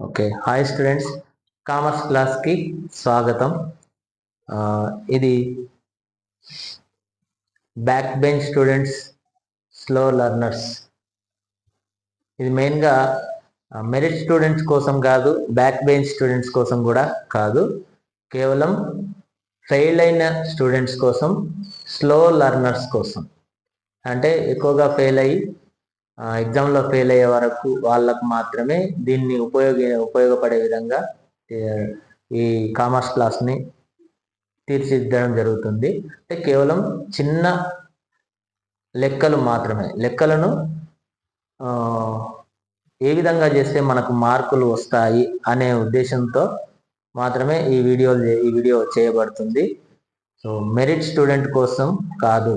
Okay. Hi students. Commerce క్లాస్కి స్వాగతం. ఇది back bench students slow learners. ఇది మెయిన్గా మెరిట్ స్టూడెంట్స్ కోసం కాదు బ్యాక్ బెంచ్ స్టూడెంట్స్ కోసం కూడా కాదు. కేవలం ఫెయిల్ అయిన స్టూడెంట్స్ కోసం స్లో లర్నర్స్ కోసం. అంటే ఎక్కువగా ఫెయిల్ అయ్యి ఎగ్జామ్లో ఫెయిల్ అయ్యే వరకు వాళ్ళకు మాత్రమే దీన్ని ఉపయోగ ఉపయోగపడే విధంగా ఈ కామర్స్ క్లాస్ని తీర్చిదిద్దడం జరుగుతుంది. అంటే కేవలం చిన్న లెక్కలు మాత్రమే. లెక్కలను ఏ విధంగా చేస్తే మనకు మార్కులు వస్తాయి అనే ఉద్దేశంతో మాత్రమే ఈ వీడియో ఈ వీడియో చేయబడుతుంది. సో మెరిట్ స్టూడెంట్ కోసం కాదు.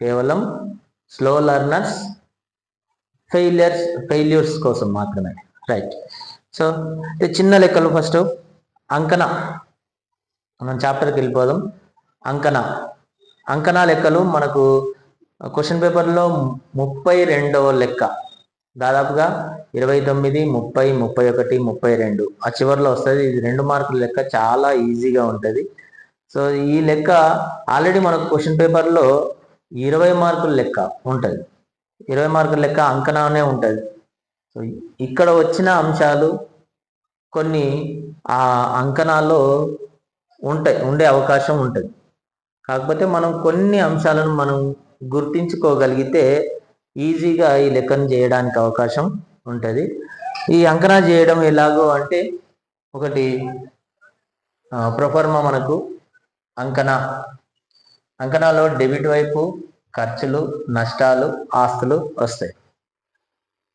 కేవలం స్లో లర్నర్స్ ఫెయిలియర్స్ ఫెయిల్యూర్స్ కోసం మాత్రమే. రైట్ సో ఇది చిన్న లెక్కలు ఫస్ట్ అంకన మనం చాప్టర్కి వెళ్ళిపోదాం. అంకన అంకన లెక్కలు మనకు క్వశ్చన్ పేపర్లో ముప్పై రెండవ లెక్క. దాదాపుగా ఇరవై తొమ్మిది ముప్పై ముప్పై ఒకటి ముప్పై రెండు. ఆ చివరిలో వస్తుంది. ఇది రెండు మార్కుల లెక్క చాలా ఈజీగా ఉంటుంది. సో ఈ లెక్క ఆల్రెడీ మనకు క్వశ్చన్ పేపర్లో ఇరవై మార్కుల లెక్క ఉంటుంది. ఇరవై మార్కుల లెక్క అంకనానే ఉంటుంది. సో ఇక్కడ వచ్చిన అంశాలు కొన్ని ఆ అంకణాల్లో ఉంటాయి ఉండే అవకాశం ఉంటుంది. కాకపోతే మనం కొన్ని అంశాలను మనం గుర్తించుకోగలిగితే ఈజీగా ఈ లెక్కను చేయడానికి అవకాశం ఉంటుంది. ఈ అంకణా చేయడం ఎలాగో అంటే ఒకటి ప్రొఫర్మా మనకు అంకణా. అంకణాలో డెబిట్ వైపు ఖర్చులు నష్టాలు ఆస్తులు వస్తాయి.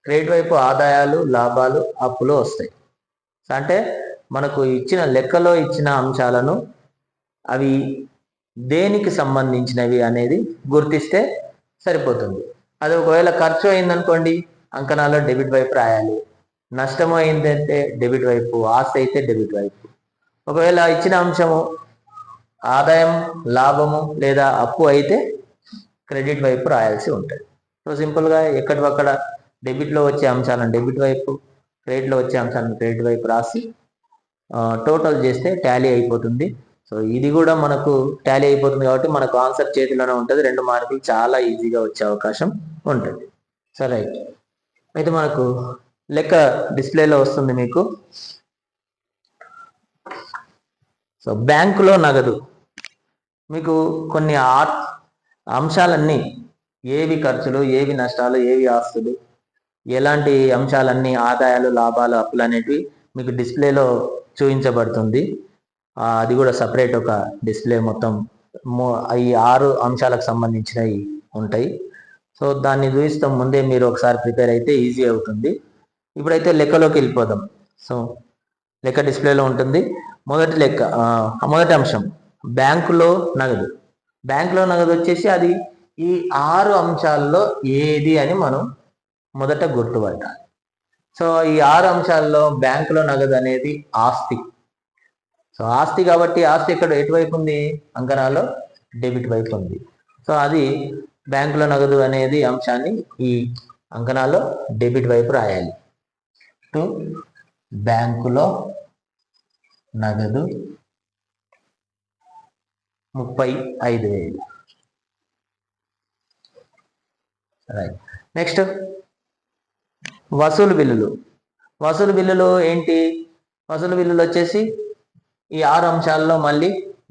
క్రెడిట్ వైపు ఆదాయాలు లాభాలు అప్పులు వస్తాయి. అంటే మనకు ఇచ్చిన లెక్కలో ఇచ్చిన అంశాలను అవి దేనికి సంబంధించినవి అనేది గుర్తిస్తే సరిపోతుంది. అది ఒకవేళ ఖర్చు అయిందనుకోండి అంకణాలో డెబిట్ వైపు రాయాలి. నష్టం అయిందంటే డెబిట్ వైపు ఆస్తి అయితే డెబిట్ వైపు. ఒకవేళ ఇచ్చిన అంశము ఆదాయం లాభము లేదా అప్పు అయితే క్రెడిట్ వైపు రాయాల్సి ఉంటుంది. సో సింపుల్గా ఎక్కడివక్కడ డెబిట్లో వచ్చే అంశాలను డెబిట్ వైపు క్రెడిట్లో వచ్చే అంశాలను క్రెడిట్ వైపు రాసి టోటల్ చేస్తే టాలీ అయిపోతుంది. సో ఇది కూడా మనకు టాలీ అయిపోతుంది కాబట్టి మనకు ఆన్సర్ చేతిలోనే ఉంటుంది. రెండు మార్కులు చాలా ఈజీగా వచ్చే అవకాశం ఉంటుంది. So right. అయితే మనకు లెక్క డిస్ప్లేలో వస్తుంది మీకు. సో బ్యాంకులో నగదు. మీకు కొన్ని ఆర్ అంశాలన్నీ ఏవి ఖర్చులు ఏవి నష్టాలు ఏవి ఆస్తులు ఎలాంటి అంశాలన్నీ ఆదాయాలు లాభాలు అప్పులు అనేటివి మీకు డిస్ప్లేలో చూపించబడుతుంది. అది కూడా సపరేట్ ఒక డిస్ప్లే మొత్తం. ఈ ఆరు అంశాలకు సంబంధించినవి ఉంటాయి. సో దాన్ని చూపిస్తాం ముందే మీరు ఒకసారి ప్రిపేర్ అయితే ఈజీ అవుతుంది. ఇప్పుడైతే లెక్కలోకి వెళ్ళిపోదాం. సో లెక్క డిస్ప్లేలో ఉంటుంది. మొదటి లెక్క మొదటి అంశం బ్యాంకులో నగదు. బ్యాంకులో నగదు వచ్చేసి అది ఈ ఆరు అంశాల్లో ఏది అని మనం మొదట గుర్తుపట్టాలి. సో ఈ ఆరు అంశాల్లో బ్యాంకులో నగదు అనేది ఆస్తి. సో ఆస్తి కాబట్టి ఆస్తి ఎక్కడ ఎటువైపు ఉంది? అంకణాలో డెబిట్ వైపు ఉంది. సో అది బ్యాంకులో నగదు అనేది అంశాన్ని ఈ అంకణాలో డెబిట్ వైపు రాయాలి. టు బ్యాంకులో నగదు ముప్పై ఐదు వేలు. రైట్ నెక్స్ట్ వసూలు బిల్లులు. వసూలు బిల్లులు ఏంటి? వసూలు బిల్లులు వచ్చేసి ఈ ఆరు అంశాల్లో మళ్ళీ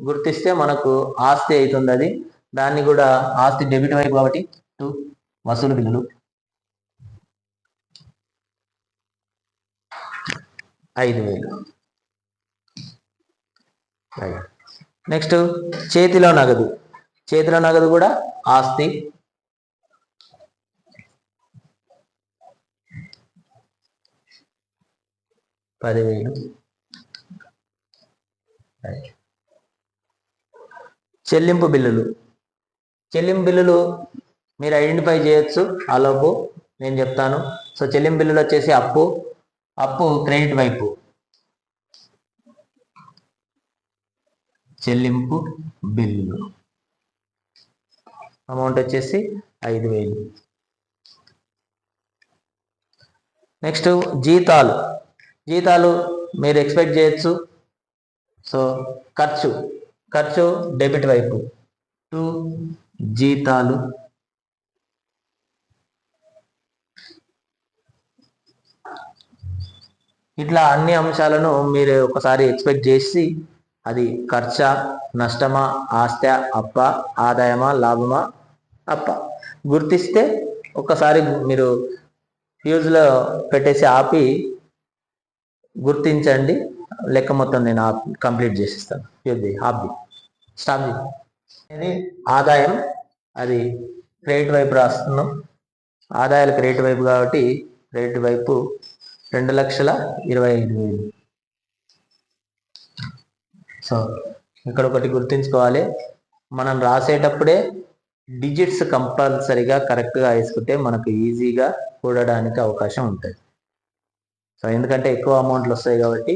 గుర్తిస్తే మనకు ఆస్తి అవుతుంది అది. దాన్ని కూడా ఆస్తి డెబిట్ వైపు కాబట్టి టూ వసూలు బిల్లులు. ఐదు వేలు. నెక్స్ట్ చేతిలో నగదు. చేతిలో నగదు కూడా ఆస్తి. పదివేలు. చెల్లింపు బిల్లులు. చెల్లింపు బిల్లులు మీరు ఐడెంటిఫై చేయొచ్చు. ఆలోపు నేను చెప్తాను. సో చెల్లింపు బిల్లులు వచ్చేసి అప్పు. అప్పు క్రెడిట్ వైపు. చెల్లింపు బిల్లు. అమౌంట్ వచ్చేసి ఐదు వేలు. నెక్స్ట్ జీతాలు. జీతాలు మీరు ఎక్స్పెక్ట్ చేయొచ్చు. సో ఖర్చు. ఖర్చు డెబిట్ వైపు. టు జీతాలు. ఇట్లా అన్ని అంశాలను మీరు ఒకసారి ఎక్స్పెక్ట్ చేసి అది ఖర్చా నష్టమా ఆస్త అప్ప ఆదాయమా లాభమా అప్ప. గుర్తిస్తే ఒకసారి మీరు ఫ్యూజ్లో పెట్టేసి ఆపి గుర్తించండి. లెక్క మొత్తం నేను కంప్లీట్ చేసిస్తాను. ఫ్యూజ్ది ఆపి స్టాప్ ఇది ఆదాయం. అది క్రెడిట్ వైపు రాస్తున్నాం. ఆదాయాలు క్రెడిట్ వైపు కాబట్టి క్రెడిట్ వైపు రెండు లక్షల ఇరవై ఐదు వేలు. సో ఇక్కడ ఒకటి గుర్తుంచుకోవాలి. మనం రాసేటప్పుడే డిజిట్స్ కంపల్సరిగా కరెక్ట్గా వేసుకుంటే మనకు ఈజీగా కూడడానికి అవకాశం ఉంటుంది. సో ఎందుకంటే ఎక్కువ అమౌంట్లు వస్తాయి కాబట్టి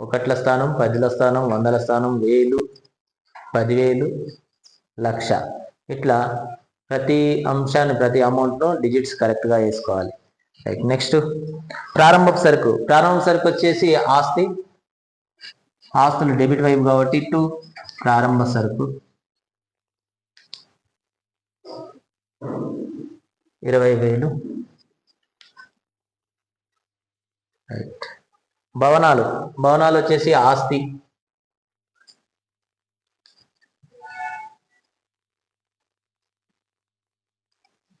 ఒకట్ల స్థానం పదిల స్థానం వందల స్థానం వేలు పదివేలు లక్ష. ఇట్లా ప్రతి అంశాన్ని ప్రతి అమౌంట్ను డిజిట్స్ కరెక్ట్గా వేసుకోవాలి. రైట్ నెక్స్ట్ ప్రారంభ సరుకు. ప్రారంభ సరుకు వచ్చేసి ఆస్తి. ఆస్తులు డెబిట్ వైపు కాబట్టి టు ప్రారంభ సరుకు. ఇరవై వేలు. రైట్ భవనాలు. భవనాలు వచ్చేసి ఆస్తి.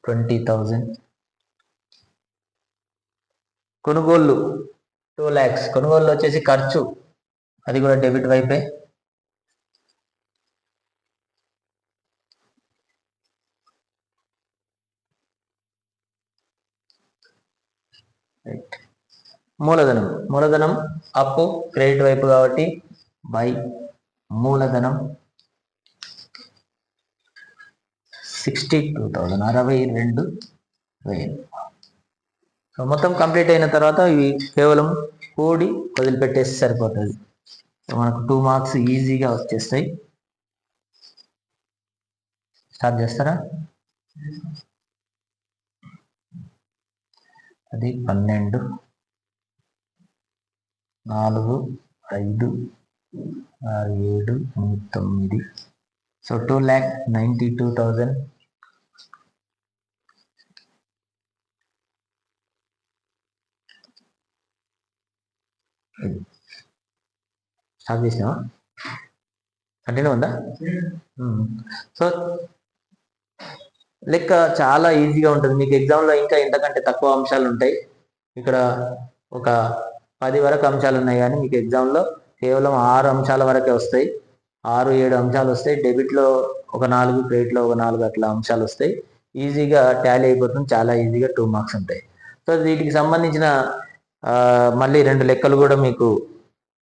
Twenty thousand. కొనుగోళ్ళు. టూ ల్యాక్స్. కొనుగోళ్ళు వచ్చేసి ఖర్చు. అది కూడా డెబిట్ వైపే. మూలధనం. మూలధనం అప్పు క్రెడిట్ వైపు కాబట్టి బై మూలధనం సిక్స్టీ టూ థౌజండ్ అరవై రెండు వేలు. మొత్తం కంప్లీట్ అయిన తర్వాత ఇవి కేవలం కూడి వదిలిపెట్టేసి సరిపోతుంది. మనకు టూ మార్క్స్ ఈజీగా వచ్చేస్తాయి. స్టార్ట్ చేస్తారా? అది పన్నెండు నాలుగు ఐదు ఆరు ఏడు ఎనిమిది తొమ్మిది. So two lakh ninety two thousand start చేసినావా? కంటిన్యూ ఉందా? Hmm. సో లెక్క uh, చాలా ఈజీగా ఉంటుంది. మీకు ఎగ్జామ్లో ఇంకా ఇంతకంటే తక్కువ అంశాలు ఉంటాయి. ఇక్కడ ఒక పది వరకు అంశాలు ఉన్నాయి కానీ మీకు ఎగ్జామ్లో కేవలం ఆరు అంశాల వరకే వస్తాయి. ఆరు ఏడు అంశాలు వస్తాయి. డెబిట్లో ఒక నాలుగు క్రెడిట్లో ఒక నాలుగు అట్లా అంశాలు వస్తాయి. ఈజీగా టాలీ అయిపోతుంది. చాలా ఈజీగా టూ మార్క్స్ ఉంటాయి. సో వీటికి సంబంధించిన uh, మళ్ళీ రెండు లెక్కలు కూడా మీకు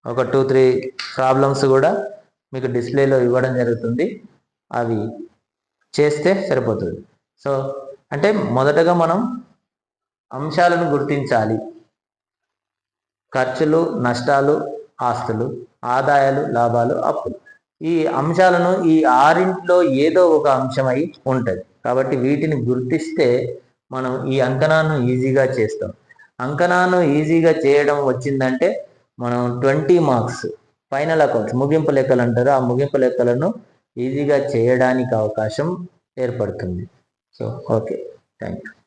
ఒక టూ త్రీ ప్రాబ్లమ్స్ కూడా మీకు డిస్ప్లేలో ఇవ్వడం జరుగుతుంది. అవి చేస్తే సరిపోతుంది. సో అంటే మొదటగా మనం అంశాలను గుర్తించాలి. ఖర్చులు నష్టాలు ఆస్తులు ఆదాయాలు లాభాలు అప్పులు. ఈ అంశాలను ఈ ఆరింట్లో ఏదో ఒక అంశమై ఉంటుంది. కాబట్టి వీటిని గుర్తిస్తే మనం ఈ అంకణాన్ని ఈజీగా చేస్తాం. అంకణాను ఈజీగా చేయడం వచ్చిందంటే మనం ట్వంటీ మార్క్స్ ఫైనల్ అకౌంట్స్ ముగింపు లెక్కలు అంటారు. ఆ ముగింపు లెక్కలను ఈజీగా చేయడానికి అవకాశం ఏర్పడుతుంది. So okay. Thank you